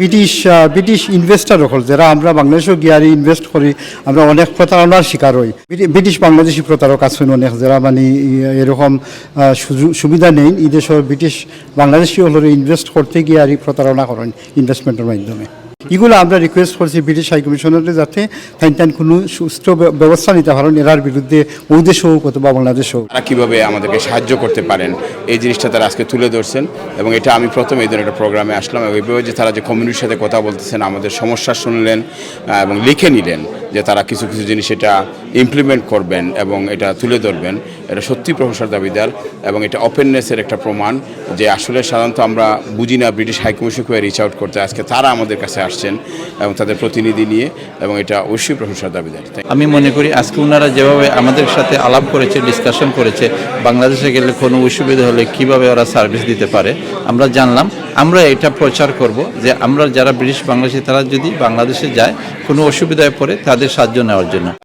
British British investor হল, যারা আমরা বাংলাদেশও গিয়ারি ইনভেস্ট করি, আমরা অনেক প্রতারণার শিকার হই। ব্রিটিশ বাংলাদেশি প্রতারক আছেন অনেক, যারা মানে এরকম সুবিধা নেই। এই দেশের ব্রিটিশ বাংলাদেশি হলের ইনভেস্ট করতে গিয়ে আর প্রতারণা করেন ইনভেস্টমেন্টের মাধ্যমে। এগুলো আমরা রিকোয়েস্ট করছি ব্রিটিশ হাই কমিশনারে যাতে তাই তাই কোনো সুস্থ ব্যবস্থা নিতে পারেন, এরার বিরুদ্ধে ওই দেশ হোক অথবা বাংলাদেশ হোক। তারা কীভাবে আমাদেরকে সাহায্য করতে পারেন, এই জিনিসটা তারা আজকে তুলে ধরছেন এবং এটা আমি প্রথম এই ধরনের একটা প্রোগ্রামে আসলাম এবং এইভাবে যে তারা যে কমিউনিটির সাথে কথা বলতেছেন, আমাদের সমস্যা শুনলেন এবং লিখে নিলেন যে তারা কিছু কিছু জিনিস এটা ইমপ্লিমেন্ট করবেন এবং এটা তুলে ধরবেন। এটা সত্যি প্রফেসর দাবিদার এবং এটা ওপেননেসের একটা প্রমাণ যে আসলে সাধারণত আমরা বুঝি না ব্রিটিশ হাইকমিশনকে রিচ আউট করতে। আজকে তারা আমাদের কাছে আসছেন এবং তাদের প্রতিনিধি নিয়ে এবং এটা অবশ্যই প্রফেসর দাবিদার। আমি মনে করি আজকে ওনারা যেভাবে আমাদের সাথে আলাপ করেছে ডিসকাশন করেছে, বাংলাদেশে গেলে কোনো অসুবিধা হলে কীভাবে ওরা সার্ভিস দিতে পারে, আমরা জানলাম। আমরা এটা প্রচার করব যে আমরা যারা ব্রিটিশ বাংলাদেশি, তারা যদি বাংলাদেশে যায়, কোনো অসুবিধায় পড়ে তাদের সাহায্য নেওয়ার জন্য।